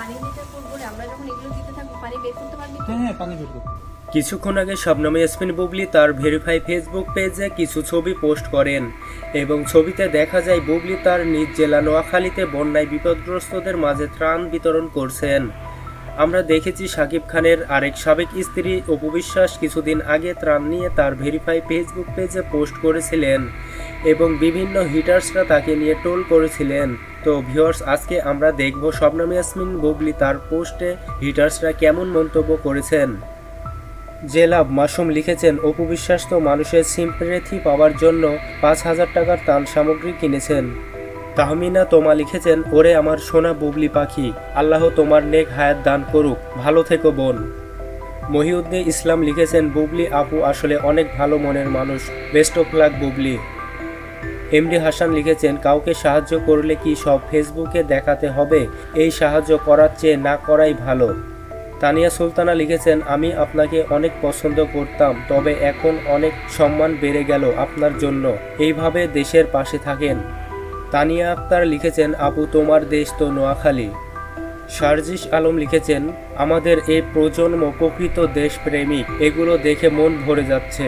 পানি যেটা করব আমরা যখন এগুলো দিতে থাকব পানি বের করতে পারবি হ্যাঁ হ্যাঁ পানি বের করতে কিছুক্ষণ আগে শবনম ইয়াসমিন বুবলি তার ভেরিফাই ফেসবুক পেজে কিছু ছবি পোস্ট করেন এবং ছবিতে দেখা যায় বুবলি তার নিজ জেলা নোয়াখালীতে বন্যায় বিপদগ্রস্তদের মাঝে ত্রাণ বিতরণ করছেন। আমরা দেখেছি শাকিব খানের আরেক সাবেক স্ত্রী অপবিশ্বাস কিছুদিন আগে ত্রাণ নিয়ে তার ভেরিফাই ফেসবুক পেজে পোস্ট করেছিলেন এবং বিভিন্ন হিটার্সরা তাকে নিয়ে টোল করেছিলেন। তো ভিউয়ার্স আজকে আমরা দেখব শবনম ইয়াসমিন বুবলি তার পোস্টে হিটার্সরা কেমন মন্তব্য করেছেন। জেলাব মাসুম লিখেছেন, অপু বিশ্বাস তো মানুষের সিম্পেথি পাওয়ার জন্য পাঁচ হাজার টাকার তান সামগ্রী কিনেছেন। তাহমিনা তোমা লিখেছেন, ওরে আমার সোনা বুবলি পাখি, আল্লাহ তোমার নেক হায়াত দান করুক, ভালো থেকো বোন। মহিউদ্দিন ইসলাম লিখেছেন, বুবলি আপু আসলে অনেক ভালো মনের মানুষ best of luck Bubly. MD Hasan লিখেছেন, কাউকে সাহায্য করলে কি সব ফেসবুকে দেখাতে হবে? এই সাহায্য করার চেয়ে না করাই ভালো। তানিয়া সুলতানা লিখেছেন, আমি আপনাকে অনেক পছন্দ করতাম, তবে এখন অনেক সম্মান বেড়ে গেল আপনার জন্য। এইভাবে দেশের পাশে থাকেন। তানিয়া আক্তার লিখেছেন আপু তোমার দেশ তো নোয়াখালী। শারজিস আলম লিখেছেন, আমাদের এই প্রজন্ম প্রকৃত দেশপ্রেমিক, এগুলো দেখে মন ভরে যাচ্ছে।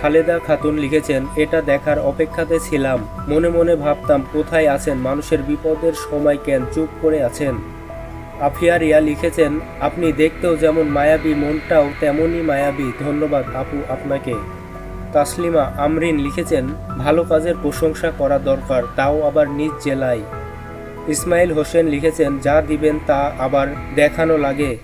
খালেদা খাতুন লিখেছেন, এটা দেখার অপেক্ষাতে ছিলাম। মনে মনে ভাবতাম, কোথায় আছেন? মানুষের বিপদের সময় কেন চুপ করে আছেন? আফিয়া রিয়া লিখেছেন, আপনি দেখতেও যেমন মায়াবী, মনটাও তেমনই মায়াবী। ধন্যবাদ আপু আপনাকে। তাসলিমা আমরিন লিখেছেন, ভালো কাজের প্রশংসা করা দরকার, তাও আবার নিজ জেলায়। ইসমাইল হোসেন লিখেছেন, যা দিবেন তা আবার দেখানো লাগে।